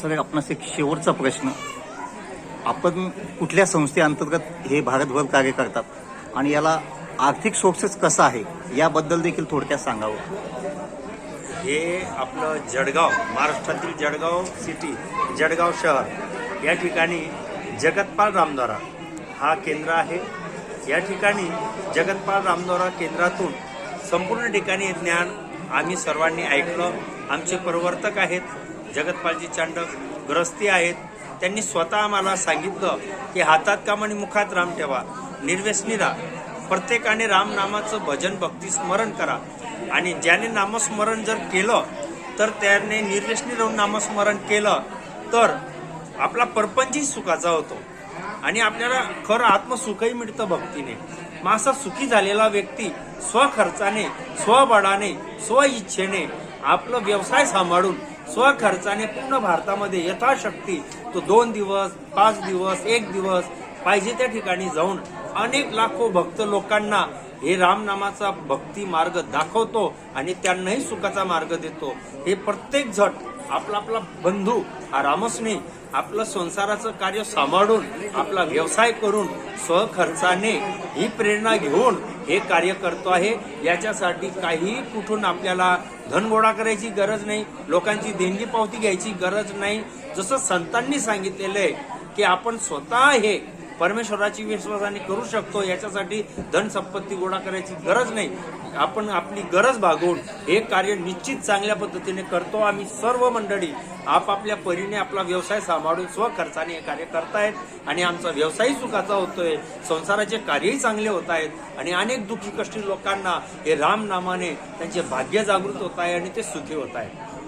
Sir आपणास एक शेवटचा प्रश्न. आपण कुठल्या संस्थेअंतर्गत हे भारतभर कार्य करतात आणि याला आर्थिक सोर्सेस कसं आहे याबद्दल देखील थोडक्यात सांगावं. हे आपलं जळगाव महाराष्ट्रातील जळगाव सिटी जळगाव शहर या ठिकाणी जगतपाल रामद्वारा हा केंद्र आहे. या ठिकाणी जगतपाल रामद्वारा केंद्रातून संपूर्ण ठिकाणी ज्ञान आम्ही सर्वांनी ऐकलं. आमचे प्रवर्तक आहेत जगतपालजी चांडक ग्रस्ती आहेत. त्यांनी स्वतः आम्हाला सांगितलं की हातात काम आणि मुखात राम ठेवा निर्व्यसनी राहा. प्रत्येकाने रामनामाचं भजन भक्ती स्मरण करा. आणि ज्याने नामस्मरण जर केलं तर त्याने निर्व्यसनी राहून नामस्मरण केलं तर आपला परपंचही सुखाचा होतो. आणि आपल्याला खरं आत्मसुखही मिळतं भक्तीने. मग असा सुखी झालेला व्यक्ती स्वखर्चाने स्वबळाने स्वइच्छेने आपलं व्यवसाय सांभाळून स्वखर्चाने पूर्ण भारतामध्ये यथाशक्ती तो दोन दिवस पाच दिवस एक दिवस पाहिजे त्या ठिकाणी जाऊन अनेक लाखो भक्त लोकांना हे रामनामाचा भक्ती मार्ग दाखवतो आणि त्यांनाही सुखाचा मार्ग देतो. हे प्रत्येक झट आपला आपला बंधू आरामसने आपलं संसाराचं कार्य सांभाळून आपला व्यवसाय करून स्वखर्चाने ही प्रेरणा घेऊन हे कार्य करतो आहे. याच्यासाठी काही कुठून आपल्याला धन गोळा करायची गरज नाही लोकांची देणगी पावती घ्यायची गरज नाही. जसं संतांनी सांगितलेलं आहे की आपण स्वतः हे परमेश्वराची विश्वासाने करू शकतो याच्यासाठी धन संपत्ती गोळा करायची गरज नाही. आपण आपली गरज भागवून हे कार्य निश्चित चांगल्या पद्धतीने करतो. आम्ही सर्व मंडळी आपापल्या परीने आपला व्यवसाय सांभाळून स्वखर्चाने हे कार्य करतायत आणि आमचा व्यवसायही सुखाचा होतोय संसाराचे कार्यही चांगले होत आहेत आणि अनेक दुःखी कष्टी लोकांना हे रामनामाने त्यांचे भाग्य जागृत होत आहे आणि ते सुखी होत आहेत.